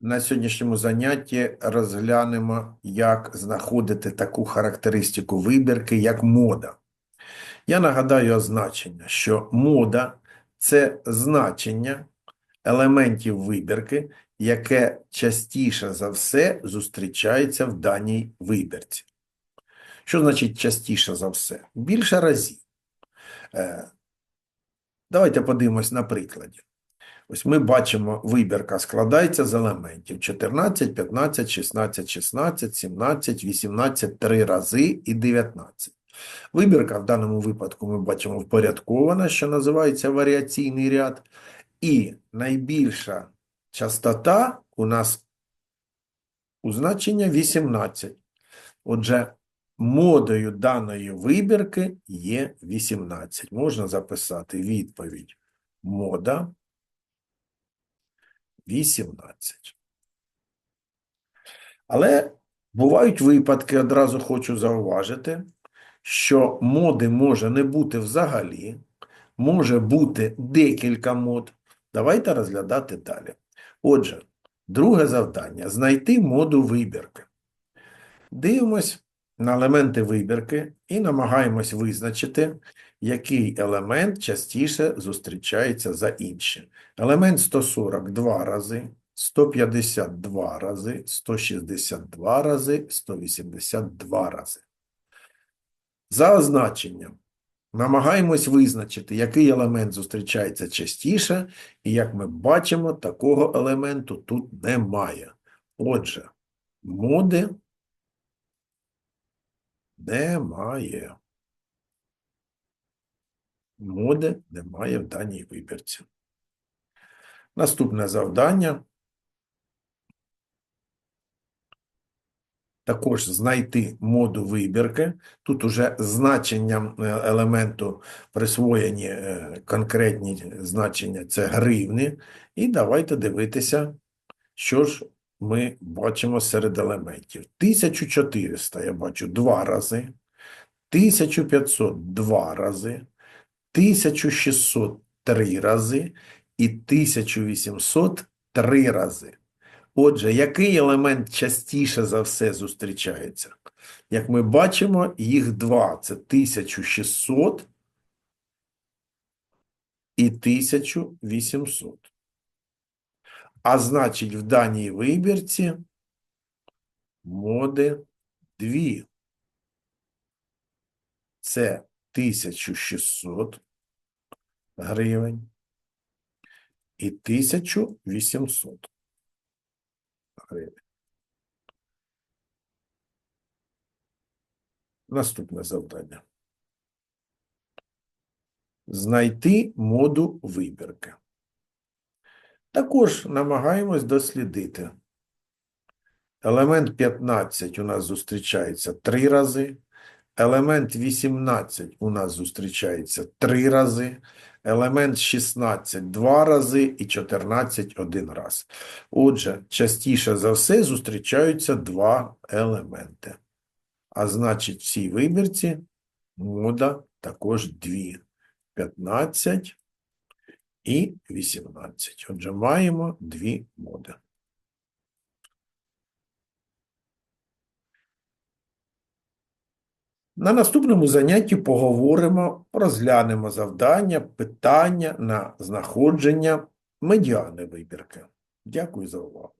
На сьогоднішньому занятті розглянемо, як знаходити таку характеристику вибірки, як мода. Я нагадаю означення, що мода це значення елементів вибірки, яке частіше за все зустрічається в даній вибірці. Що значить частіше за все? Більше разів. Е, Давайте подивимось на прикладі. Ось ми бачимо, вибірка складається з елементів 14, 15, 16, 16, 17, 18, 3 рази і 19. Вибірка в даному випадку ми бачимо впорядкована, що називається варіаційний ряд. І найбільша частота у нас у значення 18. Отже, модою даної вибірки є 18. Можна записати відповідь мода 18. Але бувають випадки, одразу хочу зауважити, що моди може не бути взагалі, може бути декілька мод. Давайте розглядати далі. Отже, друге завдання – знайти моду вибірки. Дивимось на елементи вибірки і намагаємось визначити, який елемент частіше зустрічається за інші. Елемент 140 два рази, 152 рази, 162 рази, 182 рази. За означенням намагаємось визначити, який елемент зустрічається частіше, і як ми бачимо, такого елементу тут немає. Отже, моди немає. Моди немає в даній вибірці. Наступне завдання. Також знайти моду вибірки. Тут уже значенням е, елементу присвоєні е, конкретні значення це гривни. І давайте дивитися, що ж ми бачимо серед елементів. 1400 я бачу два рази, 1500 два рази, 1600 три рази і 1800 три рази. Отже, який елемент частіше за все зустрічається? Як ми бачимо, їх два – це 1600 і 1800. А значить, в даній вибірці моди дві. Це 1600 гривень і 1800 гривень. Наступне завдання. Знайти моду вибірки. Також намагаємось дослідити. Елемент 15 у нас зустрічається 3 рази. Елемент 18 у нас зустрічається 3 рази. Елемент 16 – два рази і 14 – один раз. Отже, частіше за все зустрічаються два елементи. А значить, в цій вибірці мода також дві. 15 і 18. Отже, маємо дві моди. На наступному занятті поговоримо, розглянемо завдання, питання на знаходження медіани вибірки. Дякую за увагу.